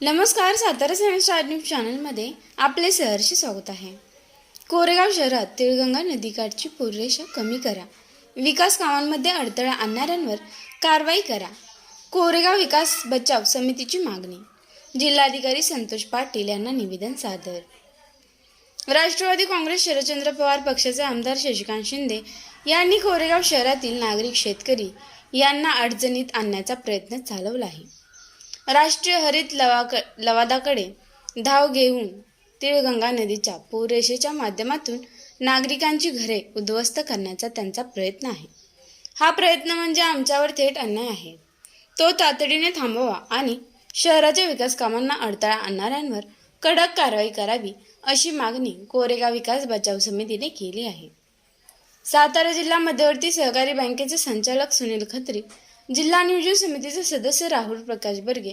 नमस्कार Satara science star news चॅनलमध्ये आपले सहर्ष स्वागत आहे. कोरेगाव शहरात तिळगंगा नदीकाठची पूररेषा कमी करा. विकास कामांमध्ये अडथळा आणणाऱ्यांवर कारवाई करा. कोरेगाव विकास बचाव समितीची मागणी. जिल्हाधिकारी संतोष पाटील यांना निवेदन सादर. राष्ट्रवादी काँग्रेस शरदचंद्र पवार पक्षाचे आमदार शशिकांत शिंदे यांनी कोरेगाव शहरातील नागरिक शेतकरी यांना अडचणीत आणण्याचा प्रयत्न चालवला आहे. राष्ट्रीय हरित लवाक लवादाकडे धाव घेऊन तिळगंगा नदीच्या पूररेषेच्या माध्यमातून नागरिकांची घरे उद्ध्वस्त करण्याचा त्यांचा प्रयत्न आहे. हा प्रयत्न म्हणजे आमच्यावर थेट अन्याय आहे. तो तातडीने थांबवा आणि शहराच्या विकास कामांना अडथळा आणणाऱ्यांवर कडक कारवाई करावी अशी मागणी कोरेगाव विकास बचाव समितीने केली आहे. सातारा जिल्हा मध्यवर्ती सहकारी बँकेचे संचालक सुनील खत्री जिल्हा नियोजन समितीचे सदस्य राहुल प्रकाश बर्गे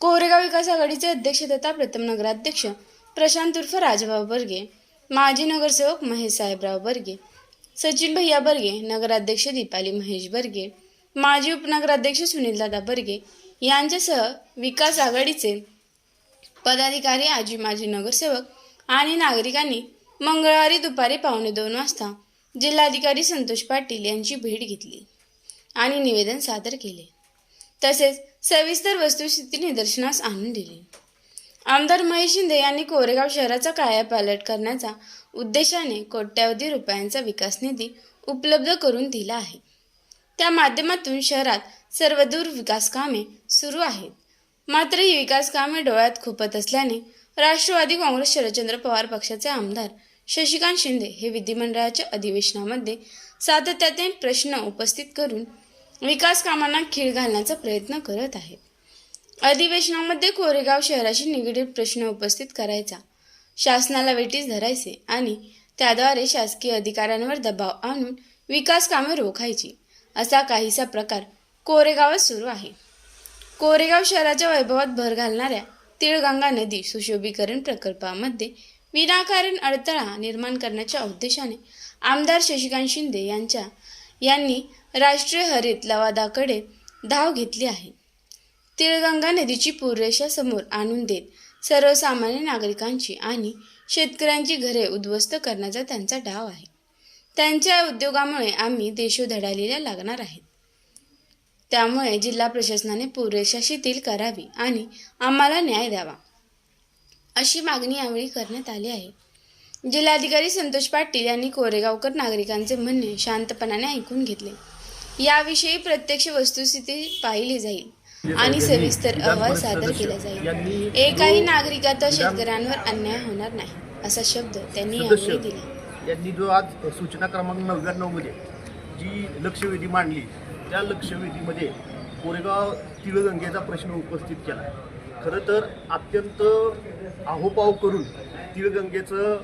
कोरेगाव विकास आघाडीचे अध्यक्ष तथा प्रथम नगराध्यक्ष प्रशांत उर्फ राजभाऊ बर्गे माजी नगरसेवक महेश साहेबराव बर्गे सचिन भैया बर्गे नगराध्यक्ष दीपाली महेश बर्गे माजी उपनगराध्यक्ष सुनीलदादा बर्गे यांच्यासह विकास आघाडीचे पदाधिकारी आजी माजी नगरसेवक आणि नागरिकांनी मंगळवारी दुपारी पावणे दोन वाजता जिल्हाधिकारी संतोष पाटील यांची भेट घेतली. आणि निवेदन सादर केले. तसेच सविस्तर वस्तुस्थिती निदर्शनास आणून दिली. आमदार महेश शिंदे यांनी कोरेगाव शहराचा कायापालट करण्याचा उद्देशाने कोट्यावधी रुपयांचा विकास निधी उपलब्ध करून दिला आहे. त्या माध्यमातून शहरात सर्वदूर विकास कामे सुरू आहेत. मात्र ही विकास कामे डोळ्यात खुपत असल्याने राष्ट्रवादी काँग्रेस शरदचंद्र पवार पक्षाचे आमदार शशिकांत शिंदे हे विधिमंडळाच्या अधिवेशनामध्ये सातत्याने प्रश्न उपस्थित करून विकास कामांना खीळ घालण्याचा प्रयत्न करत आहेत. अधिवेशनामध्ये कोरेगाव शहराशी निगडीत प्रश्न उपस्थित करायचा. शासनाला वेटीस धरायचे आणि त्याद्वारे शासकीय अधिकाऱ्यांवर दबाव आणून विकास कामे रोखायची असा काहीसा प्रकार कोरेगावात सुरू आहे. कोरेगाव शहराच्या वैभवात भर घालणाऱ्या तिळगंगा नदी सुशोभीकरण प्रकल्पामध्ये विनाकारण अडथळा निर्माण करण्याच्या उद्देशाने आमदार शशिकांत शिंदे यांच्या यांनी राष्ट्रीय हरित लवादाकडे धाव घेतली आहे. तिळगंगा नदीची पूररेषा समोर आणून देत सर्वसामान्य नागरिकांची आणि शेतकऱ्यांची घरे उद्ध्वस्त करण्याचा त्यांचा डाव आहे. त्यांच्या उद्योगामुळे आम्ही देशोधडालीला लागणार आहेत. त्यामुळे जिल्हा प्रशासनाने पुरेशा शिथिल करावी आणि आम्हाला न्याय द्यावा अशी मागणी यावेळी करण्यात आली आहे. जिल्हाधिकारी संतोष पाटील यांनी कोरेगावकर नागरिकांचे म्हणणे शांतपणाने ऐकून घेतले. याविषयी प्रत्यक्ष वस्तुस्थिती पाहिली जाईल आणि सविस्तर अहवाल सादर केला जाईल. एकाही नागरिकाचा शेतकऱ्यांवर अन्याय होणार नाही असा शब्द त्यांनी यावेळी दिला. यांनी जो आज सूचना क्रमांक नव्याण्णवमध्ये जी लक्षवेधी मांडली त्या लक्षवेधीमध्ये कोरेगाव तिळगंगेचा प्रश्न उपस्थित केला खरं तर अत्यंत आहोपाव करून तिळगंगेचं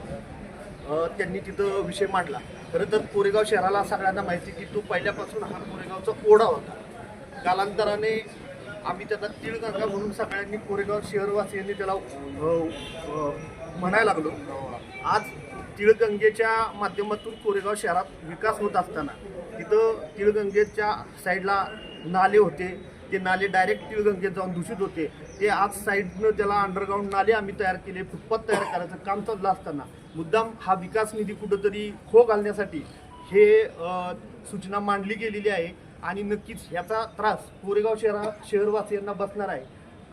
त्यांनी तिथं विषय मांडला. खरं तर कोरेगाव शहराला सगळ्यांना माहिती की तो पहिल्यापासून हा कोरेगावचा ओढा होता. कालांतराने आम्ही त्याचा तिळगंगा म्हणून सगळ्यांनी कोरेगाव शहरवासियांनी त्याला म्हणायला लागलो. आज तिळगंगेच्या माध्यमातून कोरेगाव शहरात विकास होत असताना तिथं तिळगंगेच्या साईडला नाले होते ते नाले डायरेक्ट तिळगंगेत जाऊन दूषित होते. ते आज साईडनं त्याला अंडरग्राऊंड नाले आम्ही तयार केले फुटपाथ तयार करायचं काम चाललं असताना. मुद्दाम हा विकास निधी कुठंतरी खो घालण्यासाठी हे सूचना मांडली गेलेली आहे. आणि नक्कीच ह्याचा त्रास कोरेगाव शहरा शहरवासियांना बसणार आहे.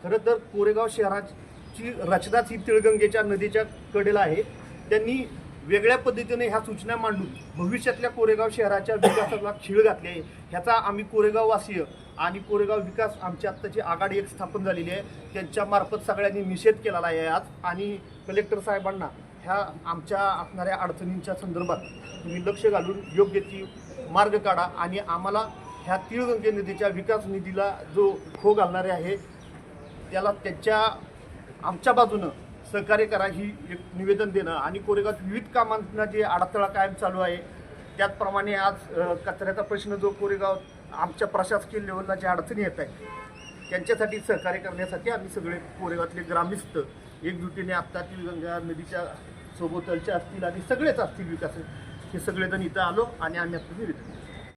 खरं तर कोरेगाव शहराची रचनाच ही तिळगंगेच्या नदीच्या कडेला आहे. त्यांनी वेगळ्या पद्धतीने ह्या सूचना मांडून भविष्यातल्या कोरेगाव शहराच्या विकासाला खीळ घातली आहे. ह्याचा आम्ही कोरेगाववासीय आणि कोरेगाव विकास आमची आत्ताची आघाडी एक स्थापन झालेली आहे त्यांच्यामार्फत सगळ्यांनी निषेध केलेला आहे आज. आणि कलेक्टर साहेबांना ह्या आमच्या असणाऱ्या अडचणींच्या संदर्भात तुम्ही लक्ष घालून योग्य ती मार्ग काढा आणि आम्हाला ह्या तिळगंगे नदीच्या विकास निधीला जो खो घालणारे आहे त्याला त्याच्या आमच्या बाजूनं सहकार्य करा ही एक निवेदन देणं. आणि कोरेगावात विविध कामांना जे अडथळा कायम चालू आहे त्याचप्रमाणे आज कचऱ्याचा प्रश्न जो कोरेगाव आमच्या प्रशासकीय लेवलला ज्या अडचणी येत आहेत त्यांच्यासाठी सहकार्य करण्यासाठी आम्ही सगळे कोरेगावातले ग्रामस्थ एकजुटीने आत्ता गंगा नदीच्या सोबतलचे असतील आणि सगळेच असतील विकास हे सगळेजण इथं आलो आणि आम्ही आता निवेदन